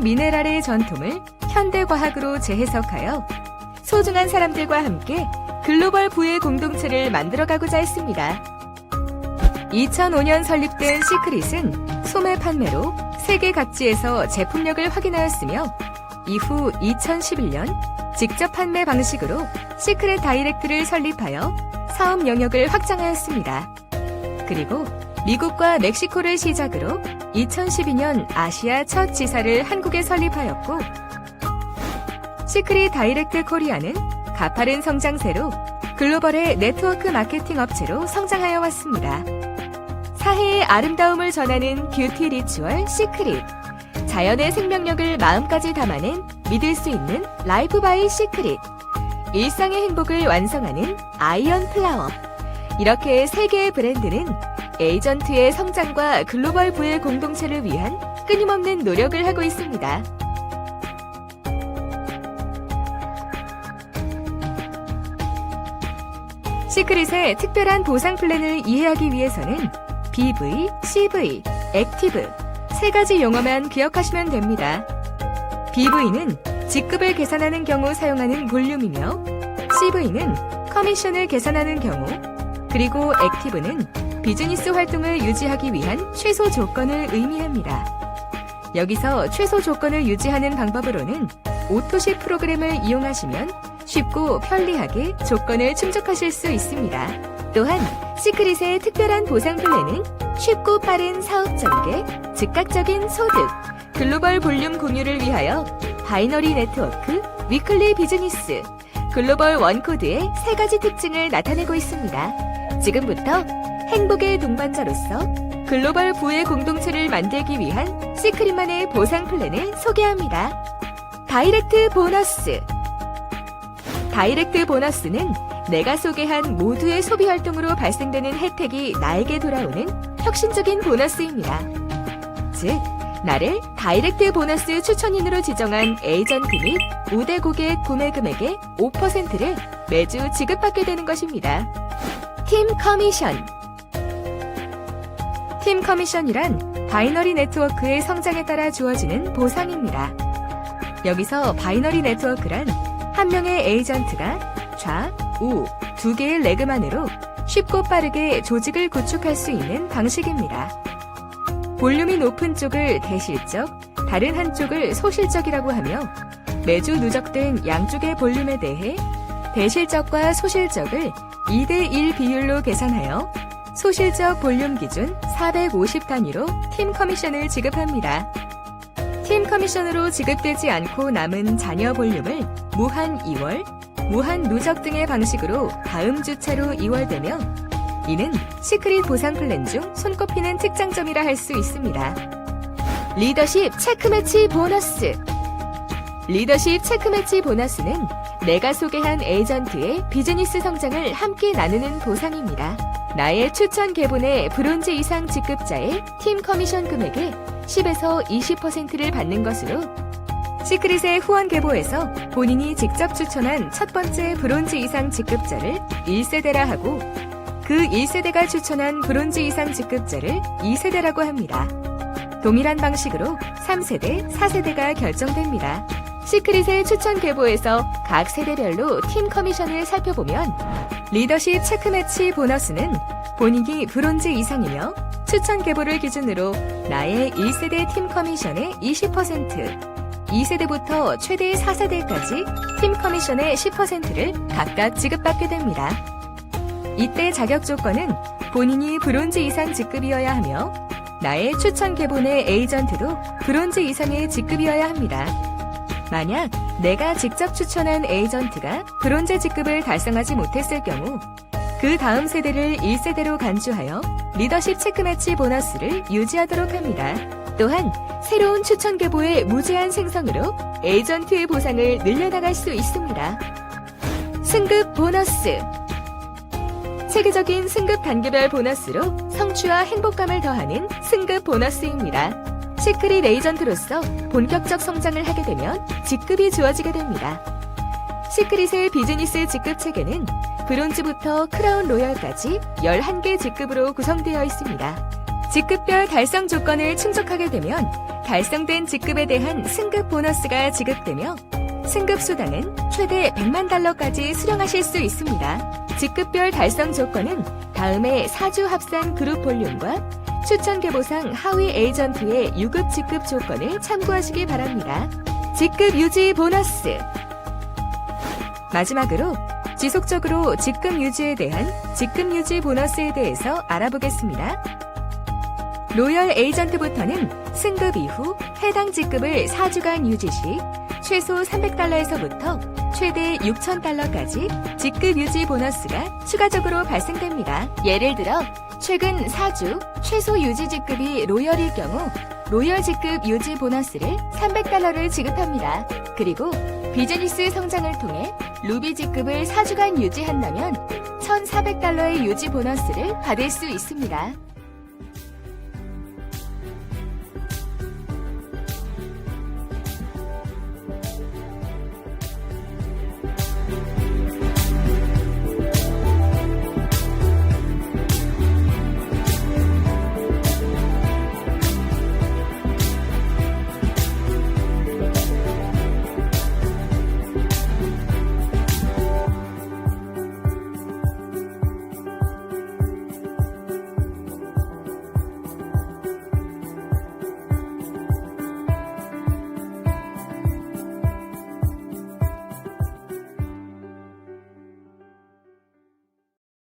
미네랄의 전통을 현대과학으로 재해석하여 소중한 사람들과 함께 글로벌 부의 공동체를 만들어가고자 했습니다. 2005년 설립된 시크릿은 소매 판매로 세계 각지에서 제품력을 확인하였으며 이후 2011년 직접 판매 방식으로 시크릿 다이렉트를 설립하여 사업 영역을 확장하였습니다. 그리고 미국과 멕시코를 시작으로 2012년 아시아 첫 지사를 한국에 설립하였고 시크릿 다이렉트 코리아는 가파른 성장세로 글로벌의 네트워크 마케팅 업체로 성장하여 왔습니다. 사해의 아름다움을 전하는 뷰티 리추얼 시크릿. 자연의 생명력을 마음까지 담아낸 믿을 수 있는 라이프 바이 시크릿. 일상의 행복을 완성하는 아이언 플라워. 이렇게 세 개의 브랜드는 에이전트의 성장과 글로벌 부의 공동체를 위한 끊임없는 노력을 하고 있습니다. 시크릿의 특별한 보상 플랜을 이해하기 위해서는 BV, CV, 액티브 세 가지 용어만 기억하시면 됩니다. BV는 직급을 계산하는 경우 사용하는 볼륨이며 CV는 커미션을 계산하는 경우 그리고 액티브는 비즈니스 활동을 유지하기 위한 최소 조건을 의미합니다. 여기서 최소 조건을 유지하는 방법으로는 오토시 프로그램을 이용하시면 쉽고 편리하게 조건을 충족하실 수 있습니다. 또한 시크릿의 특별한 보상 플랜은 쉽고 빠른 사업 전개, 즉각적인 소득, 글로벌 볼륨 공유를 위하여 바이너리 네트워크, 위클리 비즈니스, 글로벌 원코드의 세 가지 특징을 나타내고 있습니다. 지금부터 행복의 동반자로서 글로벌 부의 공동체를 만들기 위한 시크릿만의 보상 플랜을 소개합니다. 다이렉트 보너스. 다이렉트 보너스는 내가 소개한 모두의 소비 활동으로 발생되는 혜택이 나에게 돌아오는 혁신적인 보너스입니다. 즉, 나를 다이렉트 보너스 추천인으로 지정한 에이전트 및 우대 고객 구매 금액의 5%를 매주 지급받게 되는 것입니다. 팀 커미션. 팀 커미션이란 바이너리 네트워크의 성장에 따라 주어지는 보상입니다. 여기서 바이너리 네트워크란 한 명의 에이전트가 좌, 우 두 개의 레그만으로 쉽고 빠르게 조직을 구축할 수 있는 방식입니다. 볼륨이 높은 쪽을 대실적, 다른 한쪽을 소실적이라고 하며 매주 누적된 양쪽의 볼륨에 대해 대실적과 소실적을 2대1 비율로 계산하여 소실적 볼륨 기준 450 단위로 팀 커미션을 지급합니다. 팀 커미션으로 지급되지 않고 남은 잔여 볼륨을 무한 2월, 무한 누적 등의 방식으로 다음 주차로 이월되며 이는 시크릿 보상 플랜 중 손꼽히는 특장점이라 할 수 있습니다. 리더십 체크매치 보너스 리더십 체크매치 보너스는 내가 소개한 에이전트의 비즈니스 성장을 함께 나누는 보상입니다. 나의 추천 개본의 브론즈 이상 직급자의 팀 커미션 금액의 10에서 20%를 받는 것으로 시크릿의 후원 계보에서 본인이 직접 추천한 첫 번째 브론즈 이상 직급자를 1세대라 하고 그 1세대가 추천한 브론즈 이상 직급자를 2세대라고 합니다. 동일한 방식으로 3세대, 4세대가 결정됩니다. 시크릿의 추천 계보에서 각 세대별로 팀 커미션을 살펴보면 리더십 체크매치 보너스는 본인이 브론즈 이상이며 추천 계보를 기준으로 나의 1세대 팀 커미션의 20%, 2세대부터 최대 4세대까지 팀 커미션의 10%를 각각 지급받게 됩니다. 이때 자격 조건은 본인이 브론즈 이상 직급이어야 하며 나의 추천 계본의 에이전트도 브론즈 이상의 직급이어야 합니다. 만약 내가 직접 추천한 에이전트가 브론즈 직급을 달성하지 못했을 경우 그 다음 세대를 1세대로 간주하여 리더십 체크매치 보너스를 유지하도록 합니다. 또한 새로운 추천 계보의 무제한 생성으로 에이전트의 보상을 늘려나갈 수 있습니다. 승급 보너스 체계적인 승급 단계별 보너스로 성취와 행복감을 더하는 승급 보너스입니다. 시크릿 에이전트로서 본격적 성장을 하게 되면 직급이 주어지게 됩니다. 시크릿의 비즈니스 직급 체계는 브론즈부터 크라운 로열까지 11개 직급으로 구성되어 있습니다. 직급별 달성 조건을 충족하게 되면 달성된 직급에 대한 승급 보너스가 지급되며 승급 수당은 최대 100만 달러까지 수령하실 수 있습니다. 직급별 달성 조건은 다음의 4주 합산 그룹 볼륨과 추천 개보상 하위 에이전트의 유급 직급 조건을 참고하시기 바랍니다. 직급 유지 보너스 마지막으로 지속적으로 직급 유지에 대한 직급 유지 보너스에 대해서 알아보겠습니다. 로열 에이전트부터는 승급 이후 해당 직급을 4주간 유지 시 최소 300달러에서부터 최대 6,000달러까지 직급 유지 보너스가 추가적으로 발생됩니다. 예를 들어 최근 4주 최소 유지 직급이 로열일 경우 로열 직급 유지 보너스를 300달러를 지급합니다. 그리고 비즈니스 성장을 통해 루비 직급을 4주간 유지한다면 1,400달러의 유지 보너스를 받을 수 있습니다.